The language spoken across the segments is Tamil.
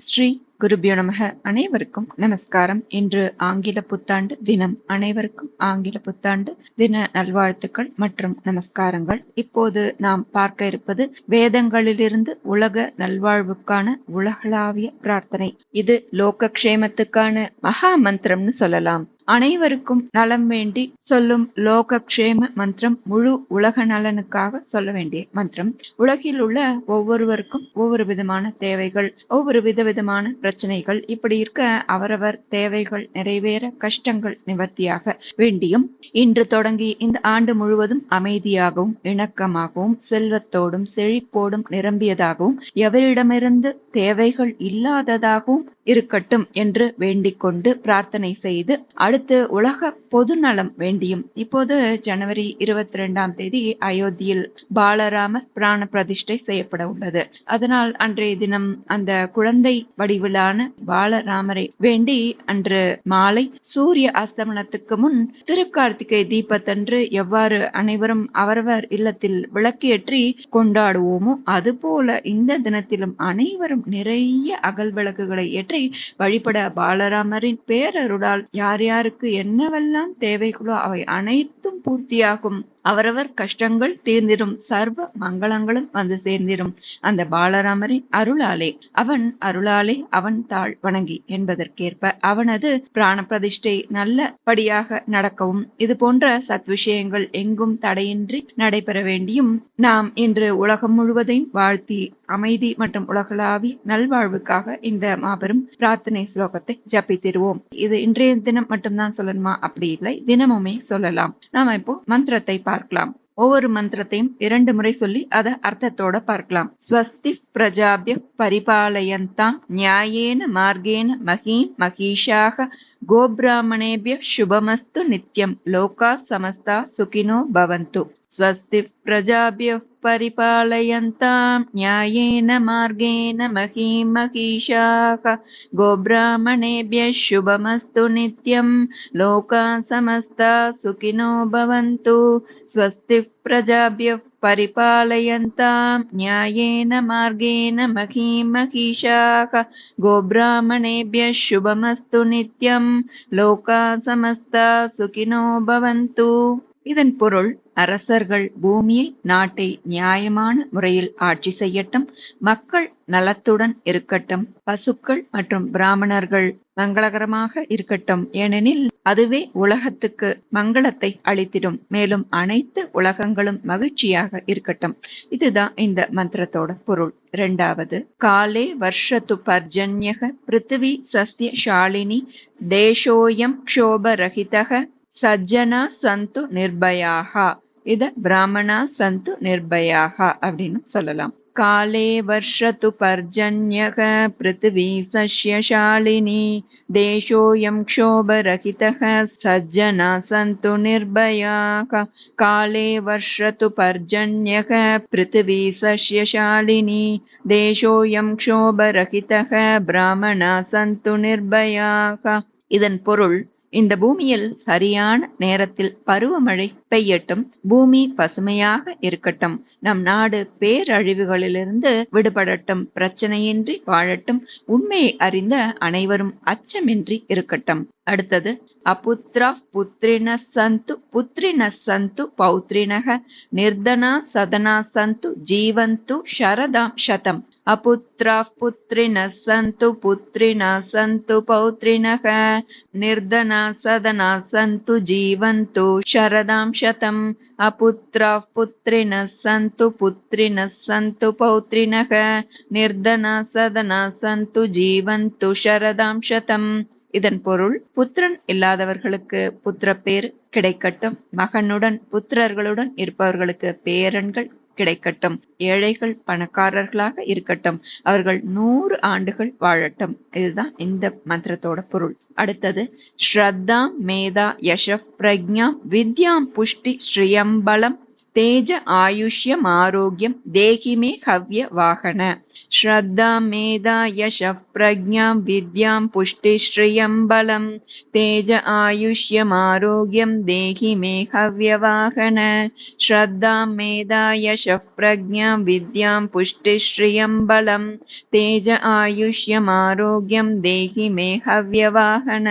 ஸ்ரீ குருபியோ நமக. அனைவருக்கும் நமஸ்காரம். இன்று ஆங்கில புத்தாண்டு தினம். அனைவருக்கும் ஆங்கில புத்தாண்டு தின நல்வாழ்த்துக்கள் மற்றும் நமஸ்காரங்கள். இப்போது நாம் பார்க்க இருப்பது வேதங்களிலிருந்து உலக நல்வாழ்வுக்கான உலகளாவிய பிரார்த்தனை. இது லோகக்ஷேமத்துக்கான மகா மந்திரம்னு சொல்லலாம். அனைவருக்கும் நலம் வேண்டி சொல்லும் லோகக்ஷேம மந்திரம் முழு உலக நலனுக்காக சொல்ல வேண்டிய மந்திரம். உலகில் உள்ள ஒவ்வொருவருக்கும் ஒவ்வொரு விதமான தேவைகள் ஒவ்வொரு விதவிதமான பிரச்சனைகள். இப்படி இருக்க அவரவர் தேவைகள் நிறைவேற கஷ்டங்கள் நிவர்த்தியாக வேண்டியும் இன்று தொடங்கி இந்த ஆண்டு முழுவதும் அமைதியாகவும் இணக்கமாகவும் செல்வத்தோடும் செழிப்போடும் நிரம்பியதாகவும் எவரிடமிருந்து தேவைகள் இல்லாததாகவும் இருக்கட்டும் என்று வேண்டிக் கொண்டு பிரார்த்தனை செய்து அடுத்த உலக பொதுநலம் வேண்டியும். இப்போது ஜனவரி இருபத்தி ரெண்டாம் தேதி அயோத்தியில் பாலராமர் பிராண பிரதிஷ்டை செய்யப்பட உள்ளது. அதனால் அன்றைய தினம் அந்த குழந்தை வடிவிலான பாலராமரை வேண்டி அன்று மாலை சூரிய அஸ்தமனத்துக்கு முன் திருக்கார்த்திகை தீபத்தன்று எவ்வாறு அனைவரும் அவரவர் இல்லத்தில் விளக்கேற்றி கொண்டாடுவோமோ அதுபோல இந்த தினத்திலும் அனைவரும் நிறைய அகல் விளக்குகளை ஏற்றி வழிபட பாலராமரின் பேரருடால் யார் யார் அவருக்கு என்னவெல்லாம் தேவைகளோ அவை அனைத்தும் பூர்த்தியாகும். அவரவர் கஷ்டங்கள் தீர்ந்திடும் சர்வ மங்களங்களும் வந்து சேர்ந்திடும். அந்த பாலராமரின் அருளாலே அவன் அருளாலே அவன் தாழ் வணங்கி என்பதற்கேற்ப அவனது பிராண பிரதிஷ்டை நல்லபடியாக நடக்கவும் இது போன்ற சத் விஷயங்கள் எங்கும் தடையின்றி நடைபெற வேண்டியும் நாம் இன்று உலகம் முழுவதையும் வாழ்த்தி அமைதி மற்றும் உலகளாவி நல்வாழ்வுக்காக இந்த மாபெரும் பிரார்த்தனை ஸ்லோகத்தை ஜபித்திருவோம். இது இன்றைய தினம் மட்டும்தான் சொல்லணுமா? அப்படி இல்லை. தினமுமே சொல்லலாம். நாம இப்போ மந்திரத்தை பார்க்கலாம். ஒவ்வொரு மந்திரத்தையும் இரண்டு முறை சொல்லி அத அர்த்தத்தோட பார்க்கலாம். ஸ்வஸ்தி பிரஜாபிய பரிபாலயந்தாம் நியாயேன மார்கேன மகீம் மகீஷாக கோபிராமணேபிய சுபமஸ்து நித்யம். லோகா சமஸ்தா சுகினோ பவந்து. ஸ்வஸ்தி பிரஜாபிய परिपालयन्तां न्यायेन मार्गेण महीमहीषाः गोब्राह्मणेभ्यः शुभमस्तु नित्यं लोका समस्ता सुखिनो भवन्तु। स्वस्ति प्रजाभ्यः परिपालयन्तां न्यायेन मार्गेण महीमहीषाः गोब्राह्मणेभ्यः शुभमस्तु नित्यं लोका समस्ता सुखिनो भवन्तु இதன் பொருள் அரசர்கள் பூமியை நாட்டை நியாயமான முறையில் ஆட்சி செய்யட்டும் மக்கள் நலத்துடன் இருக்கட்டும் பசுக்கள் மற்றும் பிராமணர்கள் மங்களகரமாக இருக்கட்டும். ஏனெனில் அதுவே உலகத்துக்கு மங்களத்தை அளித்திடும். மேலும் அனைத்து உலகங்களும் மகிழ்ச்சியாக இருக்கட்டும். இதுதான் இந்த மந்திரத்தோட பொருள். இரண்டாவது காலே வர்ஷத்து பர்ஜன்யக பிருத்திவி சஸ்ய ஷாலினி தேசோயம் க்ஷோபரகிதக சஜ்ஜனா சந்து நிர்பயாக. இத பிராமணா சந்து நிர்பயாக அப்படின்னு சொல்லலாம். காலே வர்ஷத்து பர்ஜன்யக பிருத்திவி சஷ்யசாலினி. தேசோயம் க்ஷோபரகிதக சஜ்ஜனா சந்து நிர்பயாக. காலே வர்ஷத்து பர்ஜன்யக பிருத்திவி சஷ்யசாலினி. தேசோயம் க்ஷோபரகிதः பிராமணா சந்து நிர்பயாக. இதன் பொருள் இந்த பூமியில் சரியான நேரத்தில் பருவமழை பெய்யட்டும். பூமி பசுமையாக இருக்கட்டும். நம் நாடு பேரழிவுகளிலிருந்து விடுபடட்டும். பிரச்சனையின்றி வாழட்டும். உண்மையை அறிந்த அனைவரும் அச்சமின்றி இருக்கட்டும். அடுத்தது అపుత్ర పుత్రిణ సంతు పుత్రిణ సంతు పౌత్రిణ నిర్ధనా సదనా సంతు జీవంతు శరదాం శతం. అపుత్ర పుత్రిణ సంతు పుత్రిణ సంతు పౌత్రిణ నిర్ధనా సదనా సంతు జీవంతు శరదాం శతం. అపుత్ర పుత్రిణ సంతు పుత్రిణ సంతు పౌత్రిణ నిర్ధనా సదనా సంతు జీవంతు శరదాం శతం. இதன் பொருள் புத்திரன் இல்லாதவர்களுக்கு புத்திர பேர் கிடைக்கட்டும். மகனுடன் புத்திரர்களுடன் இருப்பவர்களுக்கு பேரன்கள் கிடைக்கட்டும். ஏழைகள் பணக்காரர்களாக இருக்கட்டும். அவர்கள் நூறு ஆண்டுகள் வாழட்டும். இதுதான் இந்த மந்திரத்தோட பொருள். அடுத்தது ஸ்ரத்தா மேதா யஷப் பிரக்ஞா வித்யாம் புஷ்டி ஸ்ரீயம்பலம் தேஜ ஆயுஷ்யம் ஆரோக்கியம் தேகிமே ஹவ்ய வாகன. ஸ்ரத்தாம் மேதா யஷப் பிரஜாம் வித்யாம் புஷ்டிஸ்ரீயம் பலம். தேஜ ஆயுஷ்யம் ஆரோக்கியம் தேகிமே ஹவ்ய வாகன. ஸ்ரத்தாம் மேதா யஷப் பிரஜாம் வித்யாம் புஷ்டிஸ்ரீயம் பலம். தேஜ ஆயுஷ்யம் ஆரோக்கியம் தேகிமே ஹவ்ய வாகன.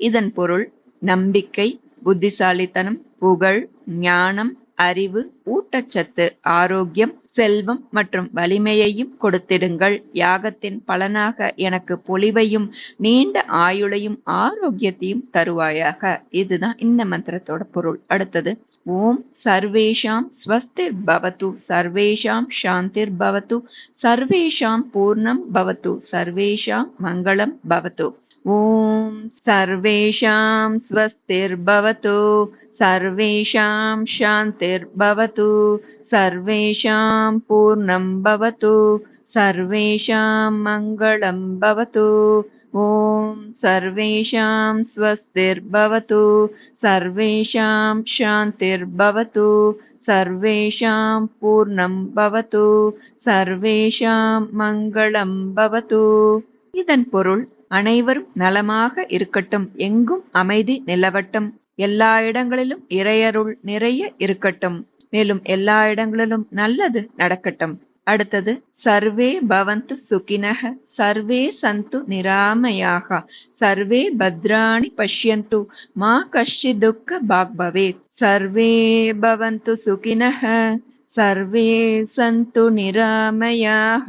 இதன் பொருள் நம்பிக்கை புத்திசாலித்தனம் புகழ் ஞானம் அறிவு ஊட்டச்சத்து ஆரோக்கியம் செல்வம் மற்றும் வலிமையையும் கொடுத்திடுங்கள். யாகத்தின் பலனாக எனக்கு பொலிவையும் நீண்ட ஆயுளையும் ஆரோக்கியத்தையும் தருவாயாக. இதுதான் இந்த மந்திரத்தோட பொருள். அடுத்தது ஓம் சர்வேஷாம் ஸ்வஸ்திர் பவத்து சர்வேஷாம் சாந்திர் பவத்து சர்வேஷாம் பூர்ணம் பவத்து சர்வேஷாம் மங்களம் பவத்து. ॐ सर्वेषां स्वस्तिर्भवतु सर्वेषां शान्तिर्भवतु सर्वेषां पूर्णं भवतु सर्वेषां मङ्गलं भवतु ॐ सर्वेषां स्वस्तिर्भवतु सर्वेषां शान्तिर्भवतु सर्वेषां पूर्णं भवतु सर्वेषां मङ्गलं भवतु இதன் பொருள் அனைவரும் நலமாக இருக்கட்டும். எங்கும் அமைதி நிலவட்டும். எல்லா இடங்களிலும் இறையருள் நிறைய இருக்கட்டும். மேலும் எல்லா இடங்களிலும் நல்லது நடக்கட்டும். அடுத்தது சர்வே பவந்து சுகினக சர்வே சந்து நிராமயாக சர்வே பத்ராணி பஷ்யந்து மா கஷ்டி துக்க பாக்பவே. சர்வே பவந்து சுகினக சர்வே சந்து நிராமயாக.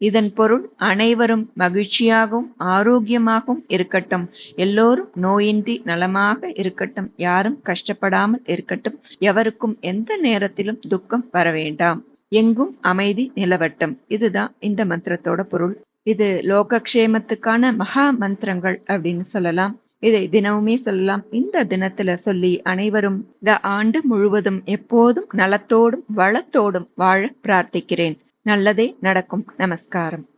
இதன் பொருள் அனைவரும் மகிழ்ச்சியாகவும் ஆரோக்கியமாகவும் இருக்கட்டும். எல்லோரும் நோயின்றி நலமாக இருக்கட்டும். யாரும் கஷ்டப்படாமல் இருக்கட்டும். எவருக்கும் எந்த நேரத்திலும் துக்கம் வர வேண்டாம். எங்கும் அமைதி நிலவட்டும். இதுதான் இந்த மந்திரத்தோட பொருள். இது லோகக்ஷேமத்துக்கான மகா மந்திரங்கள் அப்படின்னு சொல்லலாம். இதை தினமுமே சொல்லலாம். இந்த தினத்துல சொல்லி அனைவரும் இந்த ஆண்டு முழுவதும் எப்போதும் நலத்தோடும் வளத்தோடும் வாழ பிரார்த்திக்கிறேன். நல்லதே நடக்கும். நமஸ்காரம்.